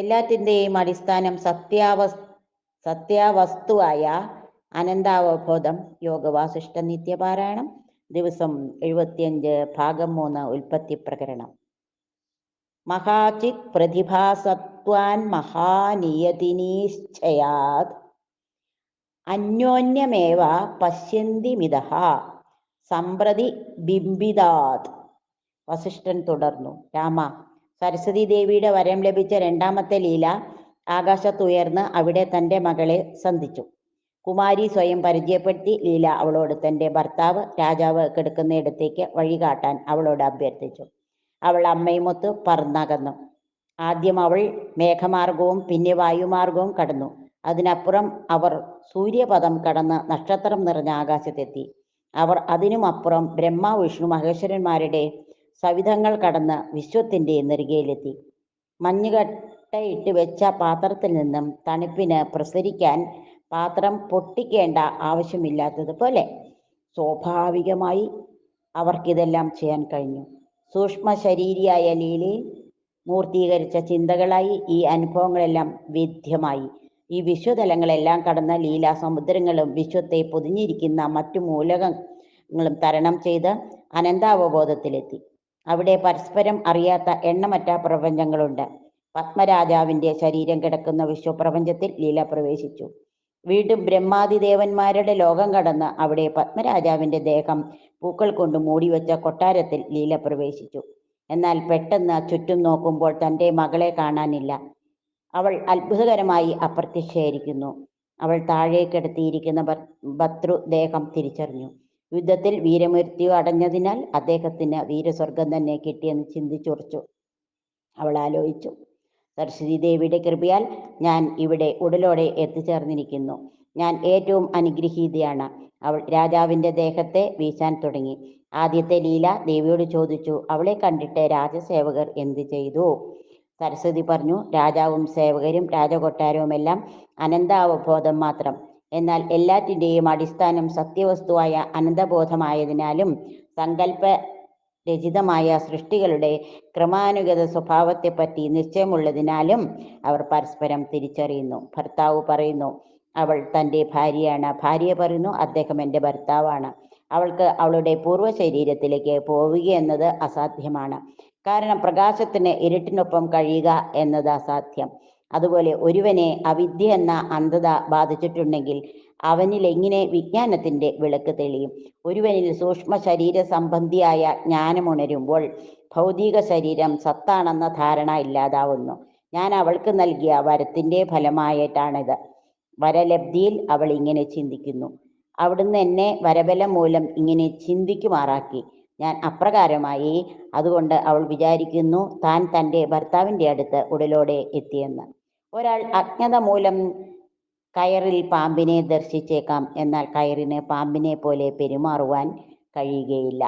എല്ലാറ്റിന്റെയും അടിസ്ഥാനം സത്യാവസ് സത്യാവസ്തുവായ അനന്താവബോധം യോഗവാസിഷ്ഠ നിത്യപാരായണം ദിവസം എഴുപത്തിയഞ്ച് ഭാഗം മൂന്ന് ഉൽപ്പത്തി പ്രകരണം. മഹാചിത് പ്രതിഭാസത്വാൻ മഹാനിയതിനീശ്ചയാത്. അന്യോന്യമേവ പശ്യന്തി മിതഹ സമ്പ്രതി ബിംബിതാത്. വസിഷ്ഠൻ തുടർന്നു. രാമ സരസ്വതി ദേവിയുടെ വരം ലഭിച്ച രണ്ടാമത്തെ ലീല ആകാശത്തുയർന്ന് അവിടെ തന്റെ മകളെ സന്ധിച്ചു. കുമാരി സ്വയം പരിചയപ്പെടുത്തി ലീല അവളോട് തന്റെ ഭർത്താവ് രാജാവ് കിടക്കുന്നിടത്തേക്ക് വഴികാട്ടാൻ അവളോട് അഭ്യർത്ഥിച്ചു. അവൾ അമ്മയുമൊത്ത് പറന്നകന്നു. ആദ്യം അവൾ മേഘമാർഗവും പിന്നെ വായുമാർഗവും കടന്നു. അതിനപ്പുറം അവർ സൂര്യപദം കടന്ന് നക്ഷത്രം നിറഞ്ഞ ആകാശത്തെത്തി. അവർ അതിനുമപ്പുറം ബ്രഹ്മ വിഷ്ണു മഹേശ്വരന്മാരുടെ സവിധങ്ങൾ കടന്ന് വിശ്വത്തിന്റെ നെറുകയിലെത്തി. മഞ്ഞുകട്ടയിട്ട് വെച്ച പാത്രത്തിൽ നിന്നും തണുപ്പിന് പ്രസരിക്കാൻ പാത്രം പൊട്ടിക്കേണ്ട ആവശ്യമില്ലാത്തതുപോലെ സ്വാഭാവികമായി അവർക്കിതെല്ലാം ചെയ്യാൻ കഴിഞ്ഞു. സൂക്ഷ്മ ശരീരിയായ ലീലയിൽ മൂർത്തീകരിച്ച ചിന്തകളായി ഈ അനുഭവങ്ങളെല്ലാം വേദ്യമായി. ഈ വിശ്വതലങ്ങളെല്ലാം കടന്ന ലീലാ സമുദ്രങ്ങളും വിശ്വത്തെ പൊതിഞ്ഞിരിക്കുന്ന മറ്റു മൂലകങ്ങളും തരണം ചെയ്ത് അനന്താവബോധത്തിലെത്തി. അവിടെ പരസ്പരം അറിയാത്ത എണ്ണമറ്റ പ്രപഞ്ചങ്ങളുണ്ട്. പത്മരാജാവിന്റെ ശരീരം കിടക്കുന്ന വിശ്വപ്രപഞ്ചത്തിൽ ലീല പ്രവേശിച്ചു. വീണ്ടും ബ്രഹ്മാതിദേവന്മാരുടെ ലോകം കടന്ന് അവിടെ പത്മരാജാവിന്റെ ദേഹം പൂക്കൾ കൊണ്ട് മൂടിവെച്ച കൊട്ടാരത്തിൽ ലീല പ്രവേശിച്ചു. എന്നാൽ പെട്ടെന്ന് ചുറ്റും നോക്കുമ്പോൾ തന്റെ മകളെ കാണാനില്ല. അവൾ അത്ഭുതകരമായി അപ്രത്യക്ഷയായിരിക്കുന്നു അവൾ താഴെ കിടത്തിയിരിക്കുന്ന ഭർതൃദേഹം തിരിച്ചറിഞ്ഞു. യുദ്ധത്തിൽ വീരമൃത്യു അടഞ്ഞതിനാൽ അദ്ദേഹത്തിന് വീരസ്വർഗം തന്നെ കിട്ടിയെന്ന് ചിന്തിച്ചുറച്ചു അവൾ ആലോചിച്ചു. സരസ്വതി ദേവിയുടെ കൃപയാൽ ഞാൻ ഇവിടെ ഉടലോടെ എത്തിച്ചേർന്നിരിക്കുന്നു. ഞാൻ ഏറ്റവും അനുഗ്രഹീതയാണ്. അവൾ രാജാവിന്റെ ദേഹത്തെ വീശാൻ തുടങ്ങി. ആദ്യത്തെ ലീല ദേവിയോട് ചോദിച്ചു അവളെ കണ്ടിട്ട് രാജസേവകർ എന്ത് ചെയ്തു? സരസ്വതി പറഞ്ഞു രാജാവും സേവകരും രാജകൊട്ടാരവും എല്ലാം അനന്താവബോധം മാത്രം. എന്നാൽ എല്ലാറ്റിന്റെയും അടിസ്ഥാനം സത്യവസ്തുവായ അനന്തബോധമായതിനാലും സങ്കല്പ രചിതമായ സൃഷ്ടികളുടെ ക്രമാനുഗത സ്വഭാവത്തെപ്പറ്റി നിശ്ചയമുള്ളതിനാലും അവർ പരസ്പരം തിരിച്ചറിയുന്നു. ഭർത്താവ് പറയുന്നു അവൾ തന്റെ ഭാര്യയാണ്. ഭാര്യ പറയുന്നു അദ്ദേഹം എന്റെ ഭർത്താവാണ്. അവൾക്ക് അവളുടെ പൂർവ ശരീരത്തിലേക്ക് പോവുക എന്നത് അസാധ്യമാണ്. കാരണം പ്രകാശത്തിന് ഇരുട്ടിനൊപ്പം കഴിയുക എന്നത് അസാധ്യം. അതുപോലെ ഒരുവനെ അവിദ്യ എന്ന അന്ധത ബാധിച്ചിട്ടുണ്ടെങ്കിൽ അവനിൽ എങ്ങനെ വിജ്ഞാനത്തിന്റെ വിളക്ക് തെളിയും? ഒരുവനിൽ സൂക്ഷ്മ ശരീര സംബന്ധിയായ ജ്ഞാനമുണരുമ്പോൾ ഭൗതിക ശരീരം സത്താണെന്ന ധാരണ ഇല്ലാതാവുന്നു. ഞാൻ അവൾക്ക് നൽകിയ വരത്തിന്റെ ഫലമായിട്ടാണിത്. വരലബ്ധിയിൽ അവൾ ഇങ്ങനെ ചിന്തിക്കുന്നു. അവിടുന്ന് എന്നെ വരബലം മൂലം ഇങ്ങനെ ചിന്തിക്കുമാറാക്കി. ഞാൻ അപ്രകാരമായി അതുകൊണ്ട് അവൾ വിചാരിക്കുന്നു താൻ തന്റെ ഭർത്താവിന്റെ അടുത്ത് ഉടലോടെ എത്തിയെന്ന്. ഒരാൾ അജ്ഞത മൂലം കയറിൽ പാമ്പിനെ ദർശിച്ചേക്കാം. എന്നാൽ കയറിന് പാമ്പിനെ പോലെ പെരുമാറുവാൻ കഴിയുകയില്ല.